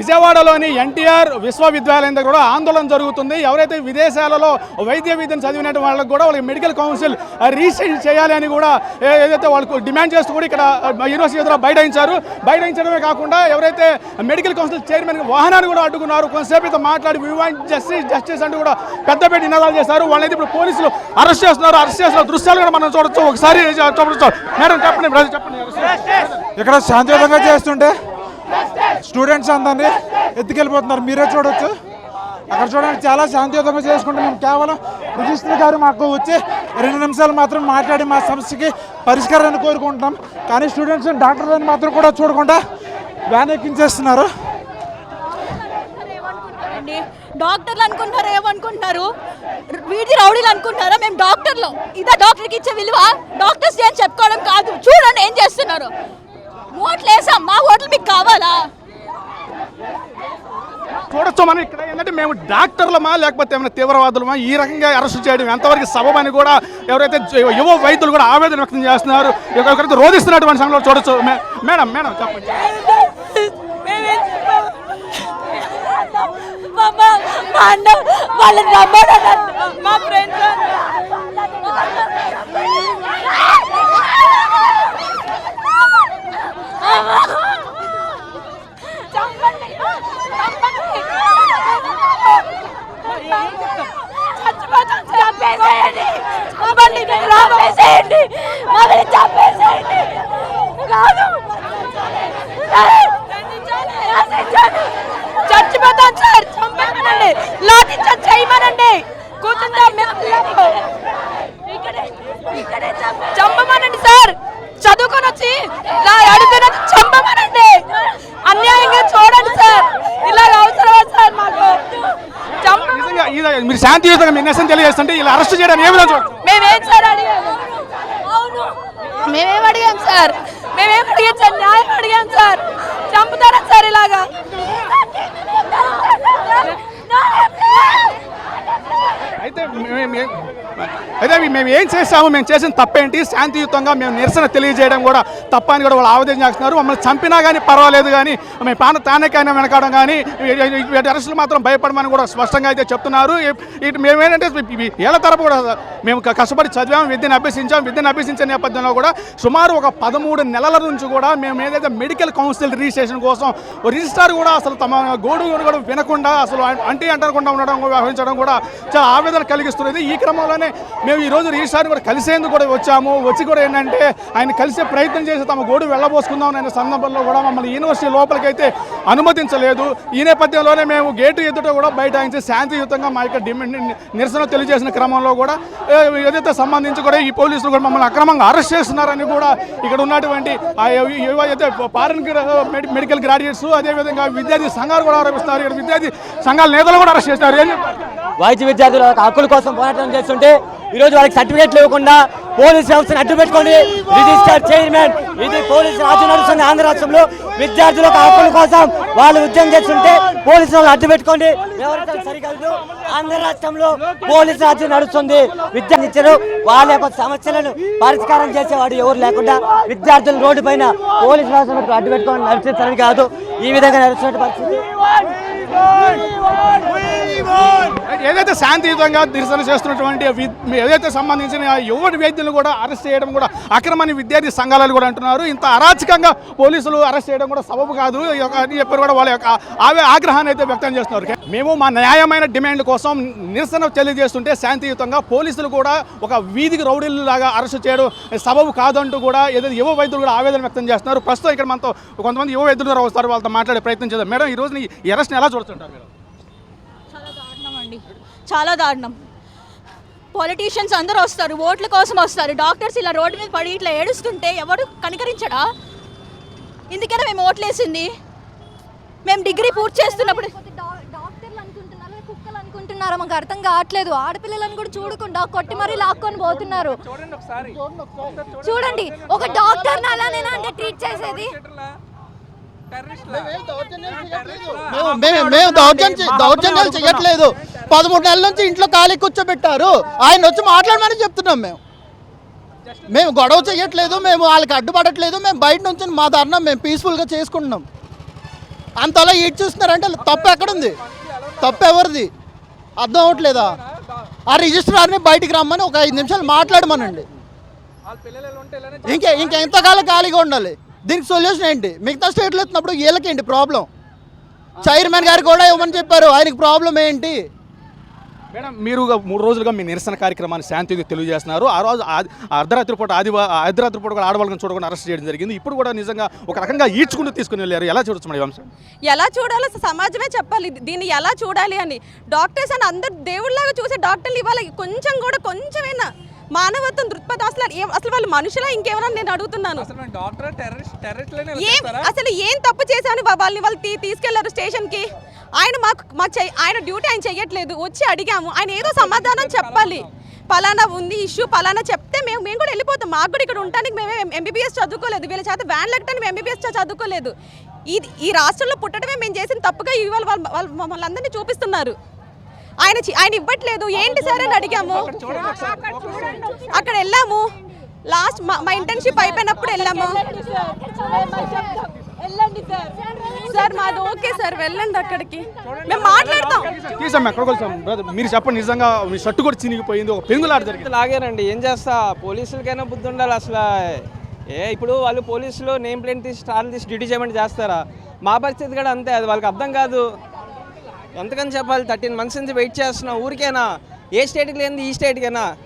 విజయవాడలోని ఎన్టీఆర్ విశ్వవిద్యాలయం దగ్గర కూడా ఆందోళన జరుగుతుంది. ఎవరైతే విదేశాలలో వైద్య విద్యను చదివిన వాళ్ళకి కూడా వాళ్ళకి మెడికల్ కౌన్సిల్ రీసెంట్ చేయాలి అని కూడా ఏదైతే వాళ్ళకు డిమాండ్ చేస్తూ కూడా ఇక్కడ యూనివర్సిటీ ద్వారా బైఠాయించారు. బైఠాయించడమే కాకుండా ఎవరైతే మెడికల్ కౌన్సిల్ చైర్మన్ వాహనాన్ని కూడా అడ్డుకున్నారు కొంతసేపు అయితే మాట్లాడి వివాంట్ జస్టిస్ జస్టిస్ అంటూ కూడా పెద్ద పెద్ద నినాదాలు చేశారు. వాళ్ళైతే ఇప్పుడు పోలీసులు అరెస్ట్ చేస్తున్నారు. అరెస్ట్ చేస్తున్న దృశ్యాలు కూడా మనం చూడొచ్చు. ఒకసారి చూడొచ్చు మేడం చెప్పండి చెప్పండి. ఇక్కడ శాంతియుతంగా చేస్తుంటే స్టూడెంట్స్ అందరినీ ఎత్తుకెళ్ళిపోతున్నారు. మీరే చూడొచ్చు. అక్కడ చూడండి చాలా శాంతియుతంగా చేసుకుంటే. మేము కేవలం రిజిస్టర్ గారు మాకు వచ్చి రెండు నిమిషాలు మాత్రం మాట్లాడి మా సమస్యకి పరిష్కారాన్ని కోరుకుంటున్నాం. కానీ స్టూడెంట్స్ డాక్టర్లను మాత్రం కూడా చూడకుండా వ్యాన్ ఎక్కించేస్తున్నారు. డాక్టర్లు అనుకుంటారు ఏమనుకుంటున్నారు? వీధి రౌడీలు అనుకుంటారా మేము డాక్టర్లు. ఇదా డాక్టర్కి ఇచ్చే విలువ. డాక్టర్స్ ఏం చెప్పుకోవడం కాదు. చూడండి ఏం చేస్తున్నారు. ఓట్లు వేసాం మా ఓట్లు మీకు కావాలా? చూడొచ్చు మనం ఇక్కడ ఏంటంటే మేము డాక్టర్లమా లేకపోతే ఏమైనా తీవ్రవాదులమా ఈ రకంగా అరెస్ట్ చేయడం ఎంతవరకు సబబని కూడా ఎవరైతే యువ వైద్యులు కూడా ఆవేదన వ్యక్తం చేస్తున్నారు ఒకరికి రోధిస్తున్నటువంటి సంఘటనలు చూడొచ్చు. మేడం మేడం చెప్పండి. మా ఫ్రెండ్స్ చంపేసేయండి మమ్మల్ని మమ్మల్ని చంపేసేయండి కాదు చచ్చిపోతాం సార్ చంపేమనండి లాఠీ చేయమనండి కూర్చుంటాం మేము చంపమనండి సార్ చదువుకొని వచ్చి అడుగుతున్నది చంపమనండి అన్యాయంగా చూడండి సార్ ఇలా అవసరమా సార్ మాకు చంప నిజంగా ఇది మీరు శాంతియుతంగా మీ నిరసన తెలియజేస్తుంటే ఇలా అరెస్ట్ చేయడానికి ఏ విధంగా మేమేం సార్ అడిగాము మేమేం అడిగాం సార్? మేమేం అడిగాం సార్? న్యాయం అడిగాం సార్. చంపుతారా సార్ ఇలాగా? అయితే అయితే మేము ఏం చేసాము మేము చేసిన తప్పేంటి? శాంతియుతంగా మేము నిరసన తెలియజేయడం కూడా తప్ప అని కూడా వాళ్ళు ఆవేదన చేస్తున్నారు. మమ్మల్ని చంపినా కానీ పర్వాలేదు కానీ మేము పాన తానేకైనా వెనకాడడం కానీ వీటి అరెస్టులు మాత్రం భయపడమని కూడా స్పష్టంగా అయితే చెప్తున్నారు. ఇటు మేమేంటంటే ఇవి తరపు కూడా మేము కష్టపడి చదివాం విద్యను అభ్యసించాం విద్యను అభ్యసించే నేపథ్యంలో కూడా సుమారు ఒక పదమూడు నెలల నుంచి కూడా మేము ఏదైతే మెడికల్ కౌన్సిల్ రిజిస్ట్రేషన్ కోసం రిజిస్టార్ కూడా అసలు తమ గోడు కూడా వినకుండా అసలు అంటీ అంటకుండా ఉండడం వ్యవహరించడం కూడా చాలా ఆవేదన కలిగిస్తున్నది. ఈ క్రమంలో క్రమంలోనే మేము ఈ రోజు కూడా కలిసేందుకు కూడా వచ్చాము. వచ్చి కూడా ఏంటంటే ఆయన కలిసే ప్రయత్నం చేసి తమ గోడు వెళ్ళబోసుకుందాం అనే సందర్భంలో కూడా మమ్మల్ని యూనివర్సిటీ లోపలికైతే అనుమతించలేదు. ఈ నేపథ్యంలోనే మేము గేటు ఎదుట కూడా బైఠాయించి శాంతియుతంగా మా యొక్క డిమాండ్ నిరసన తెలియజేసిన క్రమంలో కూడా ఏదైతే సంబంధించి కూడా ఈ పోలీసులు కూడా మమ్మల్ని అక్రమంగా అరెస్ట్ చేస్తున్నారని కూడా ఇక్కడ ఉన్నటువంటి ఏవైతే ఫారెన్ మెడికల్ గ్రాడ్యుయేట్స్ అదేవిధంగా విద్యార్థి సంఘాలు కూడా ఆరోపిస్తున్నారు. ఇక్కడ విద్యార్థి సంఘాల నేతలు కూడా అరెస్ట్ చేస్తారు వైద్య విద్యార్థుల హక్కుల కోసం పోరాటం చేస్తుంటే ఈరోజు వాళ్ళకి సర్టిఫికేట్లు ఇవ్వకుండా పోలీస్ వ్యవస్థను అడ్డు పెట్టుకోండి. రిజిస్టర్ చైర్మన్ ఇది పోలీస్ రాజు నడుస్తుంది ఆంధ్ర రాష్ట్రంలో. విద్యార్థుల హక్కుల కోసం వాళ్ళు ఉద్యమం చేస్తుంటే పోలీసు వాళ్ళు అడ్డు పెట్టుకోండి. వ్యవహారం సరికాదు ఆంధ్ర రాష్ట్రంలో పోలీసు రాజ్యం నడుస్తుంది. విద్యార్థి ఇచ్చారు. వాళ్ళ యొక్క సమస్యలను పరిష్కారం చేసేవాడు ఎవరు లేకుండా విద్యార్థులు రోడ్డు పైన పోలీసు వ్యవస్థను అడ్డు పెట్టుకొని నడిచే సరికాదు ఈ విధంగా నడుస్తున్న పరిస్థితి. ఏదైతే శాంతియుతంగా నిరసన చేస్తున్నటువంటి ఏదైతే సంబంధించిన ఆ యువ వైద్యులను కూడా అరెస్ట్ చేయడం కూడా అక్రమని విద్యార్థి సంఘాలు కూడా అంటున్నారు. ఇంత అరాచకంగా పోలీసులు అరెస్ట్ చేయడం కూడా సబబు కాదు. అని చెప్పి కూడా వాళ్ళ యొక్క ఆగ్రహాన్ని అయితే వ్యక్తం చేస్తున్నారు. మేము మా న్యాయమైన డిమాండ్ కోసం నిరసన తెలియజేస్తుంటే శాంతియుతంగా పోలీసులు కూడా ఒక వీధికి రౌడీలాగా అరెస్ట్ చేయడం సబబు కాదంటూ కూడా ఏదైతే యువ వైద్యులు కూడా ఆవేదన వ్యక్తం చేస్తున్నారు. ప్రస్తుతం ఇక్కడ మనతో కొంతమంది యువ వైద్యులు కూడా వస్తారు వాళ్ళతో మాట్లాడే ప్రయత్నం చేద్దాం. మేడం ఈ రోజు ఈ అరెస్ట్ని ఎలా చూడుతుంటారు చాలా దారుణం అండి. చాలా దారుణం. పొలిటీషియన్స్ అందరూ వస్తారు ఓట్ల కోసం వస్తారు. డాక్టర్స్ ఇలా రోడ్డు మీద పడి ఇట్లా ఏడుస్తుంటే ఎవరు కనికరించడా? ఇందుకైనా మేము ఓట్లేసింది. మేము డిగ్రీ పూర్తి చేస్తున్నప్పుడు లేకపోతే డా- డాక్టర్లు అనుకుంటున్నారా లేదా కుక్కలు అనుకుంటున్నారా మాకు అర్థం కావట్లేదు. ఆడపిల్లలను కూడా చూడకుండా కొట్టి మరీ లాక్కొని పోతున్నారు. చూడండి ఒక డాక్టర్ అలానేనా అంటే ట్రీట్ చేసేది. మేము మేము మేము దౌర్జన్య దౌర్జన్యాలు చేయట్లేదు పదమూడు నెలల నుంచి ఇంట్లో ఖాళీ కూర్చోబెట్టారు. ఆయన వచ్చి మాట్లాడమని చెప్తున్నాం మేము. మేము గొడవ చేయట్లేదు మేము వాళ్ళకి అడ్డుపడట్లేదు. మేము బయట నుంచి మా ధర్నా మేము పీస్ఫుల్గా చేసుకుంటున్నాం. అంతలా ఈడ్ చూస్తున్నారంటే తప్పు ఎక్కడుంది? తప్పు ఎవరిది అర్థం అవ్వట్లేదా ఆ రిజిస్ట్రార్ని బయటికి రమ్మని ఒక ఐదు నిమిషాలు మాట్లాడమనండి. ఇంకే ఇంకా ఎంతకాలం ఖాళీగా ఉండాలి. దీనికి సొల్యూషన్ ఏంటి? మిగతా స్టేట్లో ఎత్తినప్పుడు వీళ్ళకేంటి ప్రాబ్లం? చైర్మన్ గారు కూడా ఇవ్వమని చెప్పారు. ఆయనకి ప్రాబ్లం ఏంటి? మేడం మీరు మూడు రోజులుగా మీ నిరసన కార్యక్రమాన్ని శాంతిగా తెలియజేస్తున్నారు. ఆ రోజు అర్ధరాత్రి పూట ఆదివా అర్ధరాత్రి పూట కూడా ఆడవాళ్ళని చూడకుండా అరెస్ట్ చేయడం జరిగింది. ఇప్పుడు కూడా నిజంగా ఒక రకంగా ఈడ్చుకుంటూ తీసుకుని వెళ్ళారు. ఎలా చూడొచ్చు మేడం అంశం? ఎలా చూడాలో సమాజమే చెప్పాలి. దీన్ని ఎలా చూడాలి అని. డాక్టర్స్ అని అందరు దేవుళ్ళలాగా చూసే డాక్టర్లు ఇవాళ కొంచెం కూడా కొంచెమైనా మానవత్వం దృక్పథం అసలు అసలు వాళ్ళు మనుషులా? ఇంకేమైనా నేను అడుగుతున్నాను. ఏం అసలు ఏం తప్పు చేశాను? వాళ్ళని వాళ్ళు తీసుకెళ్ళారు స్టేషన్కి ఆయన మాకు మా ఆయన డ్యూటీ ఆయన చెయ్యట్లేదు. వచ్చి అడిగాము. ఆయన ఏదో సమాధానం చెప్పాలి పలానా ఉంది ఇష్యూ పలానా చెప్తే మేము మేము కూడా వెళ్ళిపోతాం. మాకు కూడా ఇక్కడ ఉండడానికి మేము ఎంబీబీఎస్ చదువుకోలేదు. వీళ్ళ చేత వ్యాన్ లెక్కడానికి ఎంబీబీఎస్ చదువుకోలేదు. ఇది ఈ రాష్ట్రంలో పుట్టడమే మేము చేసిన తప్పుగా ఇవాళ వాళ్ళు వాళ్ళు మమ్మల్ని అందరినీ చూపిస్తున్నారు. ఆయన చి- ఆయన ఇవ్వట్లేదు. ఏంటి సార్ అని అడిగాము. అక్కడ వెళ్ళాము. లాస్ట్ మా మా ఇంటర్న్షిప్ అయిపోయినప్పుడు వెళ్ళాము. సార్. మాది ఓకే సార్. వెళ్ళండి అక్కడికి. మేము మాట్లాడతాం. తీసాం ఎక్కడికి వచ్చాం మీరు చెప్పండి నిజంగా మీ షర్టు కూడా చినిగిపోయింది. ఒక పెంగులాట జరిగింది. లాగారండి ఏం చేస్తా? పోలీసులకైనా బుద్ధి ఉండాలి అసలు. ఏ ఇప్పుడు వాళ్ళు పోలీసులు నేమ్ ప్లేట్ తీసి స్టార్లు తీసి డ్యూటీ చేయమని చేస్తారా? మా పరిస్థితి కూడా అంతే. అది వాళ్ళకి అర్థం కాదు. ఎంతకని చెప్పాలి? థర్టీన్ మంత్స్ నుంచి వెయిట్ చేస్తున్నాం. ఊరికేనా? ఏ స్టేట్కి లేనిది ఈ స్టేట్కేనా?